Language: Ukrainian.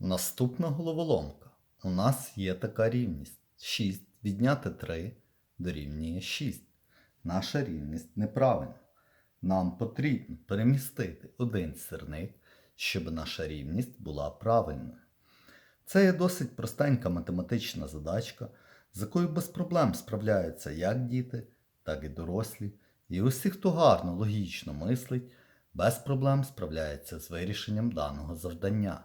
Наступна головоломка. У нас є така рівність. 6 відняти 3 дорівнює 6. Наша рівність неправильна. Нам потрібно перемістити один сирник, щоб наша рівність була правильною. Це є досить простенька математична задачка, з якою без проблем справляються як діти, так і дорослі. І усі, хто гарно логічно мислить, без проблем справляється з вирішенням даного завдання.